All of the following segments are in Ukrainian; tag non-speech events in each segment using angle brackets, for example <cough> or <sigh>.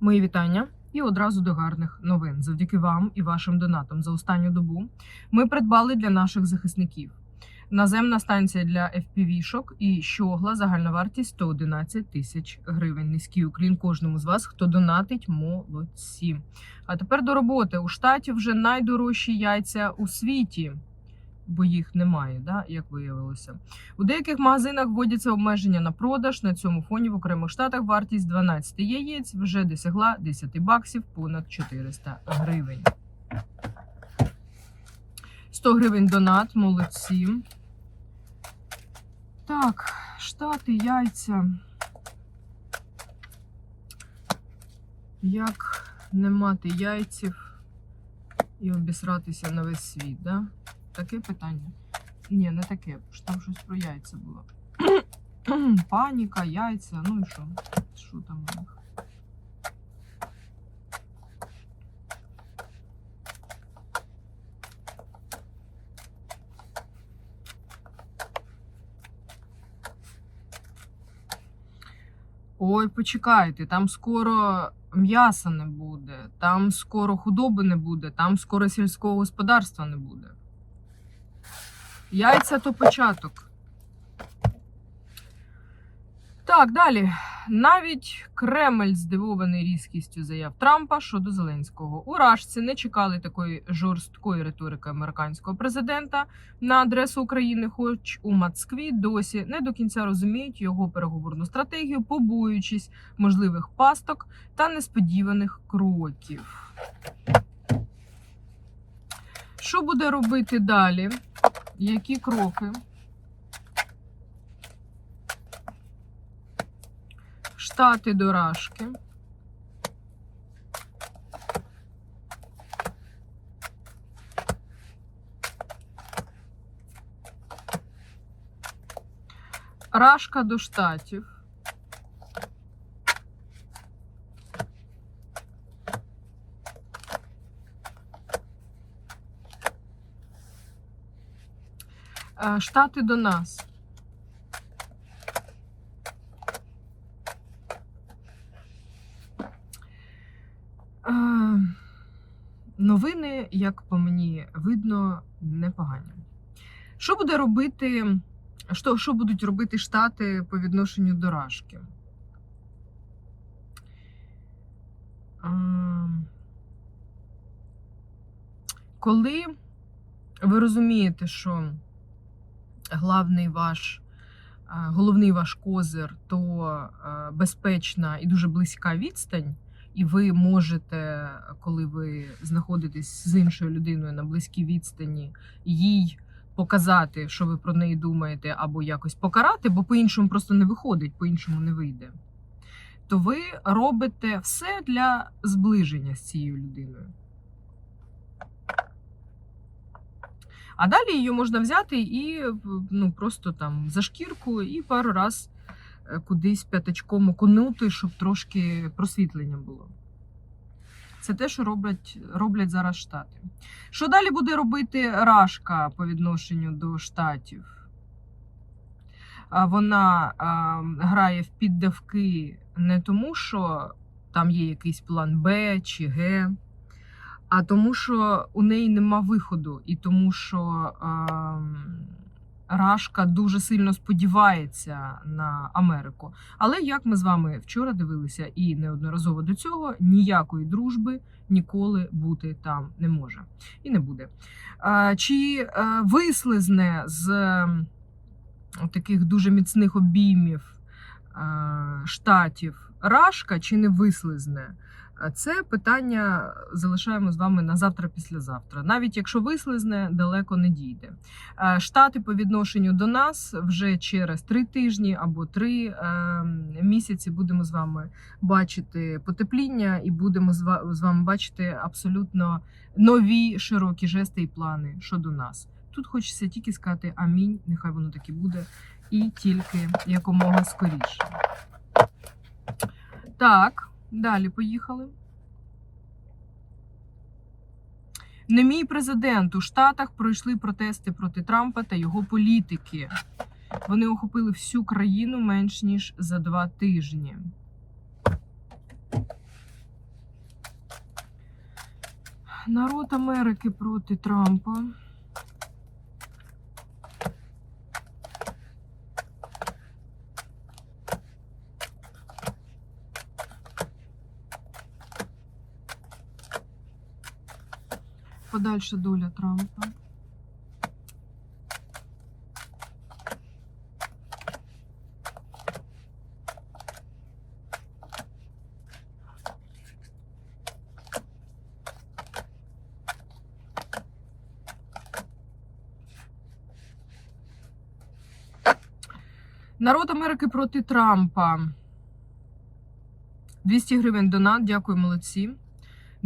Мої вітання і одразу до гарних новин. Завдяки вам і вашим донатам за останню добу ми придбали для наших захисників наземна станція для FPV-шок і щогла загальна вартість 111 тисяч гривень. Низький уклін кожному з вас, хто донатить, молодці. А тепер до роботи у штаті вже найдорожчі яйця у світі. Бо їх немає, да, як виявилося. У деяких магазинах вводяться обмеження на продаж. На цьому фоні в окремих штатах вартість 12 яєць вже досягла 10 баксів понад 400 гривень. 100 гривень донат, молодці. Так, штати, яйця. Як не мати яйців і обісратися на весь світ, да? Таке питання. Ні, не таке, ж там щось про яйця було. <clears throat> Паніка, яйця, ну і що? Що там у них? Ой, почекайте, там скоро м'яса не буде, там скоро худоби не буде, там скоро сільського господарства не буде. Яйця то початок. Так, далі. Навіть Кремль здивований різкістю заяв Трампа щодо Зеленського. Уражці не чекали такої жорсткої риторики американського президента на адресу України, хоч у Москві досі не до кінця розуміють його переговорну стратегію, побоюючись можливих пасток та несподіваних кроків. Що буде робити далі? Які кроки? Штати до Рашки. Рашка до штатів. Штати до нас. Новини, як по мені видно, непогані. Що буде робити, що, що будуть робити Штати по відношенню до Рашки? Коли ви розумієте, що главний ваш, е, головний ваш козир то е, безпечна і дуже близька відстань, і ви можете, коли ви знаходитесь з іншою людиною на близькій відстані, їй показати, що ви про неї думаєте, або якось покарати, бо по-іншому просто не виходить, по-іншому не вийде. То ви робите все для зближення з цією людиною. А далі її можна взяти і ну, просто там за шкірку і пару раз е, кудись п'ятачком окунути, щоб трошки просвітлення було. Це те, що роблять, роблять зараз Штати. Що далі буде робити Рашка по відношенню до штатів? Вона а, грає в піддавки не тому, що там є якийсь план Б чи Г, а тому, що у неї нема виходу, і тому, що а, Рашка дуже сильно сподівається на Америку. Але як ми з вами вчора дивилися, і неодноразово до цього ніякої дружби ніколи бути там не може і не буде. Чи е, вислизне з м, таких дуже міцних обіймів е, штатів Рашка, чи не вислизне? Це питання залишаємо з вами на завтра післязавтра. Навіть якщо вислизне, далеко не дійде. Е, Штати по відношенню до нас вже через три тижні або три е, місяці будемо з вами бачити потепління і будемо з вами бачити абсолютно нові широкі жести і плани щодо нас. Тут хочеться тільки сказати амінь, нехай воно так і буде, і тільки якомога скоріше. Так, Далі поїхали. Не мій президент у Штатах пройшли протести проти Трампа та його політики. Вони охопили всю країну менш ніж за два тижні. Народ Америки проти Трампа. Подальша доля Трампа. Народ Америки проти Трампа. 200 гривень донат. Дякую, молодці.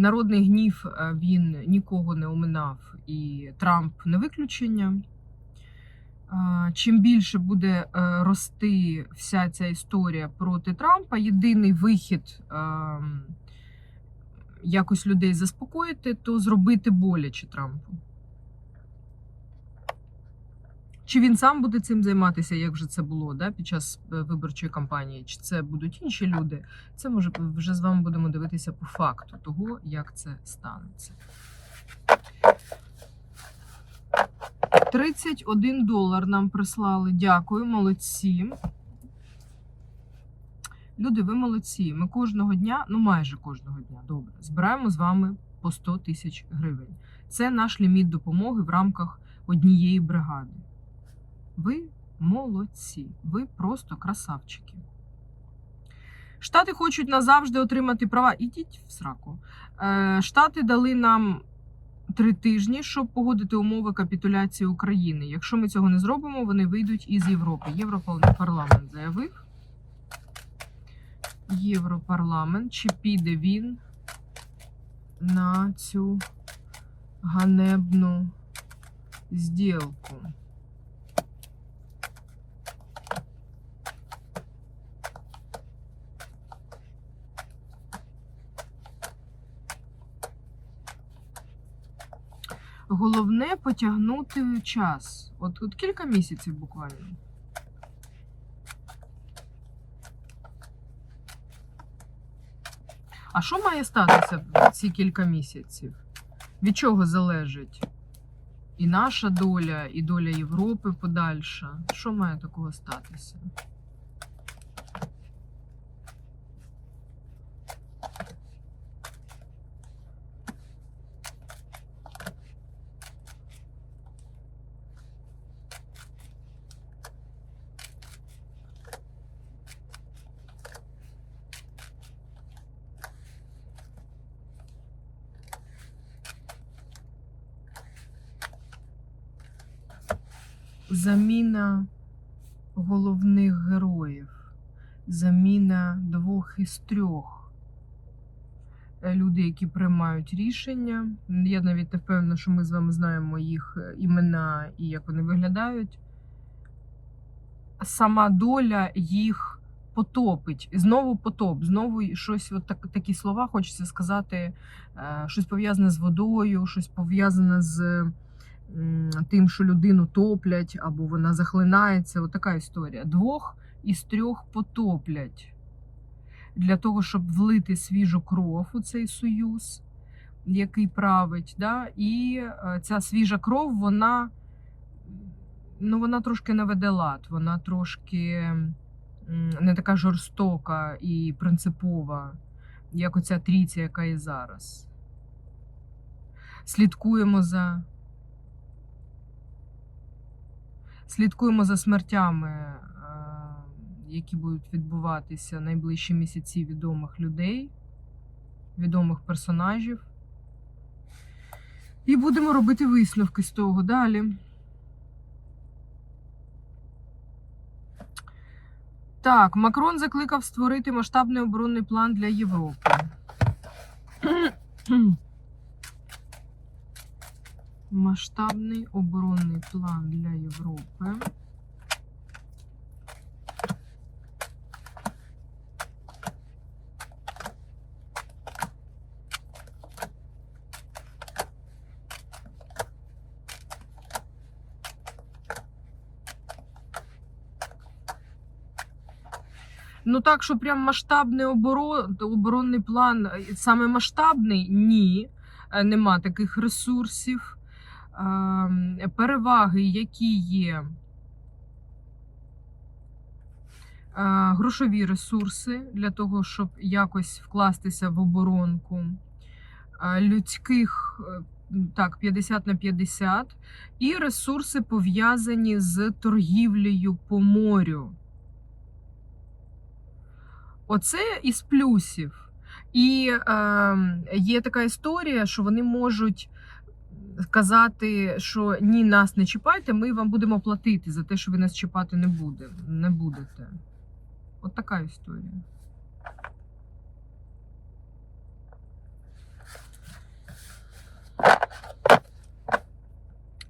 Народний гнів е, він нікого не оминав, і Трамп не виключення. Е, Чим більше буде е, рости вся ця історія проти Трампа, єдиний вихід е, якось людей заспокоїти, то зробити боляче Трампу. Чи він сам буде цим займатися, як вже це було да, під час е, виборчої кампанії, чи це будуть інші люди? Це може вже з вами будемо дивитися по факту того, як це станеться. 31 долар нам прислали. Дякую, молодці. Люди, ви молодці. Ми кожного дня, ну майже кожного дня, добре, збираємо з вами по 100 тисяч гривень. Це наш ліміт допомоги в рамках однієї бригади. Ви молодці, ви просто красавчики. Штати хочуть назавжди отримати права. Ідіть в сраку. Е, Штати дали нам три тижні, щоб погодити умови капітуляції України. Якщо ми цього не зробимо, вони вийдуть із Європи. Європарламент заявив. Європарламент, чи піде він на цю ганебну зділку? Головне потягнути час. От, от кілька місяців буквально. А що має статися ці кілька місяців? Від чого залежить і наша доля, і доля Європи подальша? Що має такого статися? Заміна головних героїв, заміна двох із трьох. Е, Люди, які приймають рішення. Я навіть не впевнена, що ми з вами знаємо їх е, імена і як вони виглядають. Сама доля їх потопить. Знову потоп, знову щось, от так, такі слова хочеться сказати, е, щось пов'язане з водою, щось пов'язане з тим, що людину топлять, або вона захлинається. От така історія. Двох із трьох потоплять для того, щоб влити свіжу кров у цей союз, який править. Да? І е, ця свіжа кров, вона, ну, вона трошки наведе лад, вона трошки не така жорстока і принципова, як оця трійця, яка є зараз. Слідкуємо за. Слідкуємо за смертями, е, які будуть відбуватися найближчі місяці відомих людей, відомих персонажів. І будемо робити висновки з того далі. Так, Макрон закликав створити масштабний оборонний план для Європи. Масштабний оборонний план для Європи. Ну так, що прям масштабний оборон, оборонний план, саме масштабний, ні. е, нема таких ресурсів. Переваги, які є. Е, Грошові ресурси для того, щоб якось вкластися в оборонку. Е, Людських е, так, 50 на 50. І ресурси пов'язані з торгівлею по морю. Оце із плюсів. І е, є така історія, що вони можуть сказати, що ні, нас не чіпайте, ми вам будемо платити за те, що ви нас чіпати не, буде, не будете. От така історія.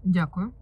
Дякую.